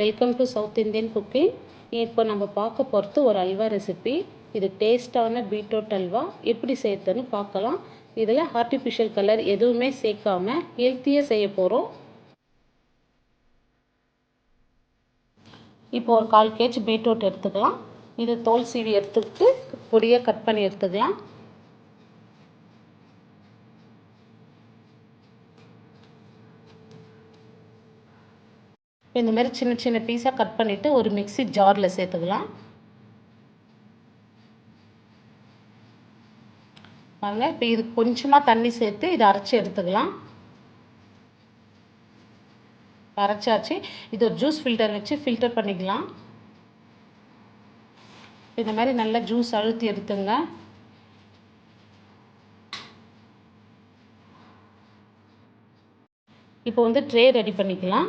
Welcome to south Indian cooking இப்போ நம்ம பார்க்க போகிறது ஒரு அல்வா ரெசிபி இது டேஸ்டான பீட்ரூட் அல்வா. எப்படி செய்யறதுன்னு பார்க்கலாம். இதில் ஆர்டிஃபிஷியல் கலர் எதுவுமே சேர்க்காம ஹெல்த்தியாக செய்ய போகிறோம் இப்போ ஒரு கால் கேஜ் பீட்ரூட் எடுத்துக்கலாம். இது தோல் சீவி எடுத்துக்கிட்டு பொடியாக கட் பண்ணி எடுத்துக்கலாம். இந்த மாதிரி சின்ன சின்ன பீஸாக கட் பண்ணிவிட்டு ஒரு மிக்ஸி ஜாரில் சேர்த்துக்கலாம். பாருங்க இப்போ இது கொஞ்சமாக தண்ணி சேர்த்து இதை அரைச்சி எடுத்துக்கலாம். அரைச்சாச்சு. இது ஒரு ஜூஸ் ஃபில்டர் வச்சு ஃபில்டர் பண்ணிக்கலாம். இந்த மாதிரி நல்லா ஜூஸ் அழுத்தி எடுத்துங்க. இப்போ வந்து ட்ரே ரெடி பண்ணிக்கலாம்.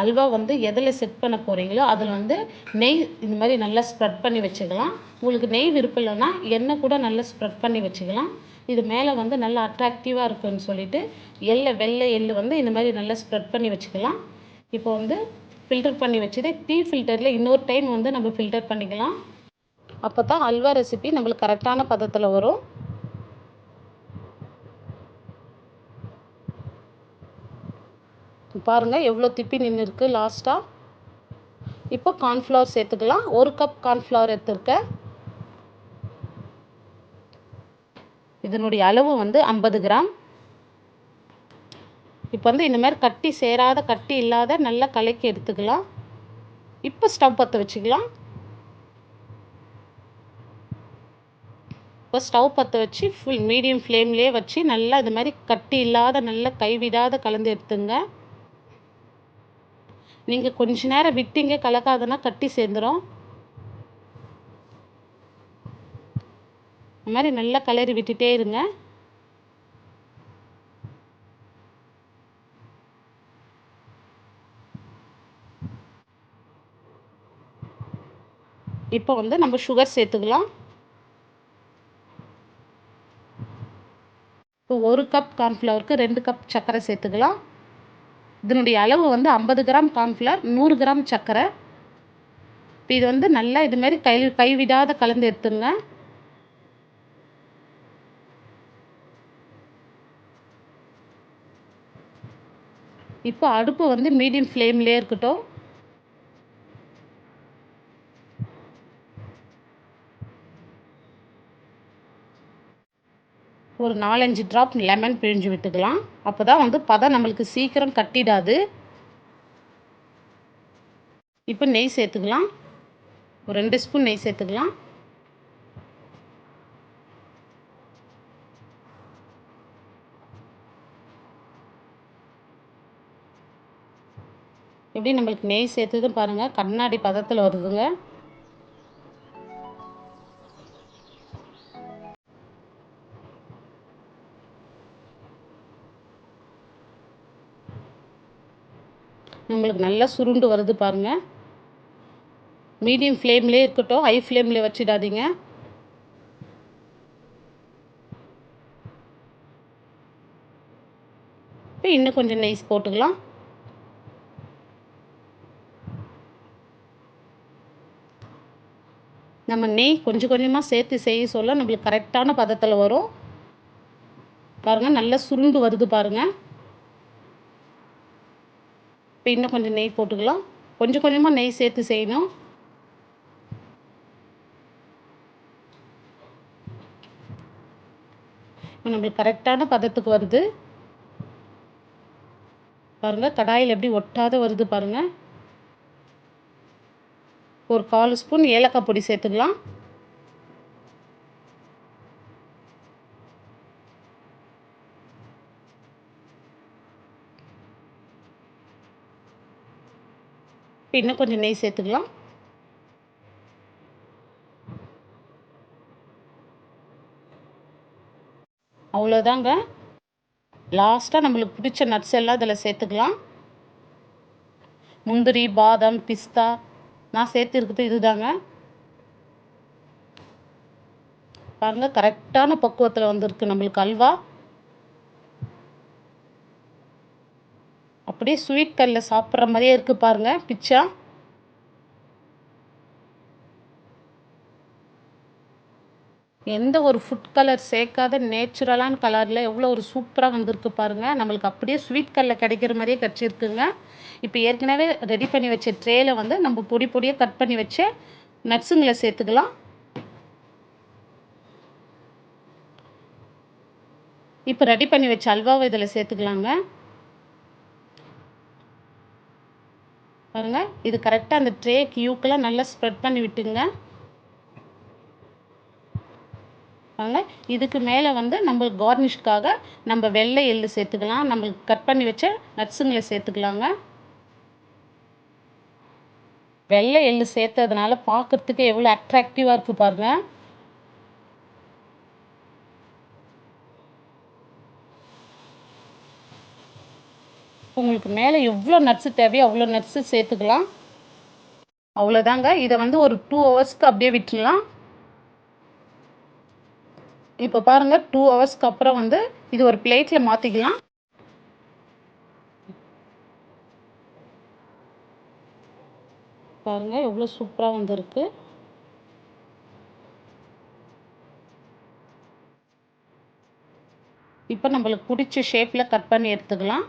அல்வா வந்து எதில் செட் பண்ண போகிறீங்களோ அதில் வந்து நெய் இந்த மாதிரி நல்லா ஸ்ப்ரெட் பண்ணி வச்சுக்கலாம். உங்களுக்கு நெய் விருப்பம் இல்லைன்னா எண்ணெய் கூட நல்லா ஸ்ப்ரெட் பண்ணி வச்சுக்கலாம். இது மேலே வந்து நல்லா அட்ராக்டிவாக இருக்குன்னு சொல்லிட்டு எள்ளை வெள்ளை எள்ளு வந்து இந்த மாதிரி நல்லா ஸ்ப்ரெட் பண்ணி வச்சுக்கலாம். இப்போ வந்து ஃபில்டர் பண்ணி வச்சுட்டு டீ ஃபில்டரில் இன்னொரு டைம் வந்து நம்ம ஃபில்டர் பண்ணிக்கலாம். அப்போ தான் அல்வா ரெசிபி நம்மளுக்கு கரெக்டான பதத்தில் வரும். பாருங்கள் எவ்வளோ திப்பி நின்று இருக்குது லாஸ்ட்டாக இப்போ கார்ன்ஃப்ளவர் சேர்த்துக்கலாம். ஒரு கப் கார்ன்ஃப்ளவர் எடுத்துருக்கேன் இதனுடைய அளவு வந்து ஐம்பது கிராம். இப்போ வந்து இந்தமாரி கட்டி சேராத கட்டி இல்லாத நல்லா கலக்கி எடுத்துக்கலாம். இப்போ ஸ்டவ் பற்ற வச்சுக்கலாம். இப்போ ஸ்டவ் பற்ற வச்சு ஃபுல் மீடியம் ஃப்ளேம்லேயே வச்சு நல்லா இது மாதிரி கட்டி இல்லாத நல்லா கைவிடாத கலந்து எடுத்துங்க. நீங்கள் கொஞ்ச நேரம் விட்டீங்க கலக்காதுன்னா கட்டி சேர்ந்துடும் இந்த மாதிரி நல்லா கலரி விட்டுட்டே இருங்க. இப்போ வந்து நம்ம சுகர் சேர்த்துக்கலாம். இப்போ ஒரு கப் கார்ன்ஃப்ளவருக்கு ரெண்டு கப் சர்க்கரை சேர்த்துக்கலாம். இதனுடைய அளவு வந்து ஐம்பது கிராம் கார்ன்ஃப்ளவர் நூறு கிராம் சர்க்கரை. இப்போ இது வந்து நல்லா இதுமாரி கை கைவிடாத கலந்து எடுத்துங்க. இப்போ அடுப்பு வந்து மீடியம் ஃப்ளேம்லேயே இருக்கட்டும். ஒரு நாலஞ்சு ட்ராப் லெமன் பிழிஞ்சு விட்டுக்கலாம். அப்போ தான் வந்து பதம் நம்மளுக்கு சீக்கிரம் கட்டிடாது. இப்போ நெய் சேர்த்துக்கலாம். ஒரு ரெண்டு ஸ்பூன் நெய் சேர்த்துக்கலாம். எப்படி நம்மளுக்கு நெய் சேர்த்ததும் பாருங்கள் கண்ணாடி பதத்தில் வருதுங்க. நம்மளுக்கு நல்லா சுருண்டு வருது பாருங்கள் மீடியம் ஃப்ளேம்லேயே இருக்கட்டும் ஹை ஃப்ளேமில் வச்சிடாதீங்க. இப்போ இன்னும் கொஞ்சம் நெய்ஸ் போட்டுக்கலாம். நம்ம நெய் கொஞ்சம் கொஞ்சமாக சேர்த்து செய்ய சொல்ல நம்மளுக்கு கரெக்டான பதத்தில் வரும். பாருங்கள் நல்லா சுருண்டு வருது பாருங்கள் இப்போ இன்னும் கொஞ்சம் நெய் போட்டுக்கலாம். கொஞ்சம் கொஞ்சமாக நெய் சேர்த்து செய்யணும். இப்போ நம்மளுக்கு கரெக்டான பதத்துக்கு வருது பாருங்கள் கடாயில் எப்படி ஒட்டாத வருது பாருங்கள் ஒரு கால் ஸ்பூன் ஏலக்காய் பொடி சேர்த்துக்கலாம். இப்போ இன்னும் கொஞ்சம் நெய் சேர்த்துக்கலாம். அவ்வளோதாங்க. லாஸ்ட்டாக நம்மளுக்கு பிடிச்ச நட்ஸ் எல்லாம் இதில் சேர்த்துக்கலாம். முந்திரி பாதாம் பிஸ்தா நான் சேர்த்துருக்குது இதுதாங்க. பாருங்கள் கரெக்டான பக்குவத்தில் வந்திருக்கு நம்மளுக்கு அல்வா. அப்படியே ஸ்வீட் கல்லில் சாப்பிட்ற மாதிரியே இருக்குது பாருங்கள் பிச்சா. எந்த ஒரு ஃபுட் கலர் சேர்க்காத நேச்சுரலான கலரில் எவ்வளோ ஒரு சூப்பராக வந்திருக்கு பாருங்கள் நம்மளுக்கு அப்படியே ஸ்வீட் கல்லில் கிடைக்கிற மாதிரியே கிடச்சிருக்குங்க. இப்போ ஏற்கனவே ரெடி பண்ணி வச்ச ட்ரேயில் வந்து நம்ம பொடி பொடியாக கட் பண்ணி வச்ச நட்ஸுங்களை சேர்த்துக்கலாம். இப்போ ரெடி பண்ணி வச்ச அல்வாவை இதில் சேர்த்துக்கலாங்க. பாருங்கள் இது கரெக்டாக அந்த ட்ரே கியூக்கெல்லாம் நல்லா ஸ்ப்ரெட் பண்ணி விட்டுங்க. பாருங்க. இதுக்கு மேலே வந்து நம்ம கார்னிஷ்க்காக நம்ம வெள்ளை எள்ளு சேர்த்துக்கலாம். நம்மளுக்கு கட் பண்ணி வச்ச நட்ஸுங்களை சேர்த்துக்கலாங்க. வெள்ளை எள்ளு சேர்த்ததுனால பார்க்குறதுக்கு எவ்வளோ அட்ராக்டிவாக இருக்குது பாருங்கள் உங்களுக்கு மேலே எவ்வளோ நட்ஸு தேவையோ அவ்வளோ நட்ஸு சேர்த்துக்கலாம். அவ்வளோதாங்க இதை வந்து ஒரு டூ ஹவர்ஸ்க்கு அப்படியே விட்டுடலாம் இப்போ பாருங்கள் டூ ஹவர்ஸ்க்கு அப்புறம் வந்து இது ஒரு பிளேட்டில் மாற்றிக்கலாம் பாருங்கள் எவ்வளோ சூப்பராக வந்திருக்கு. இப்போ நம்மளுக்கு பிடிச்ச ஷேப்பில் கட் பண்ணி எடுத்துக்கலாம்.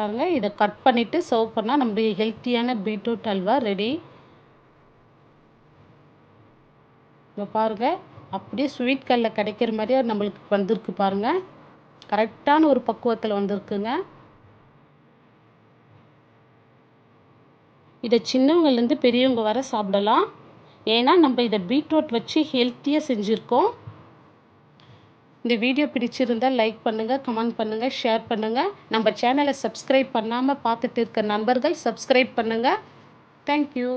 பாருங்கள் இதை கட் பண்ணிவிட்டு சர்வ் பண்ணால் நம்மளுடைய ஹெல்த்தியான பீட்ரூட் அல்வா ரெடி இப்போ பாருங்கள் அப்படியே ஸ்வீட் கல்லில் கிடைக்கிற மாதிரியே நம்மளுக்கு வந்திருக்கு பாருங்கள் கரெக்டான ஒரு பக்குவத்தில் வந்திருக்குங்க. இதை சின்னவங்கலேருந்து பெரியவங்க வர சாப்பிடலாம். ஏன்னா நம்ம இதை பீட்ரூட் வச்சு ஹெல்த்தியாக செஞ்சுருக்கோம். இந்த வீடியோ பிடிச்சிருந்தால் லைக் பண்ணுங்கள் கமெண்ட் பண்ணுங்கள் ஷேர் பண்ணுங்கள் நம்ம சேனலை சப்ஸ்கிரைப் பண்ணாமல் பார்த்துட்டு இருக்க நண்பர்கள் சப்ஸ்கிரைப் பண்ணுங்கள் தேங்க்யூ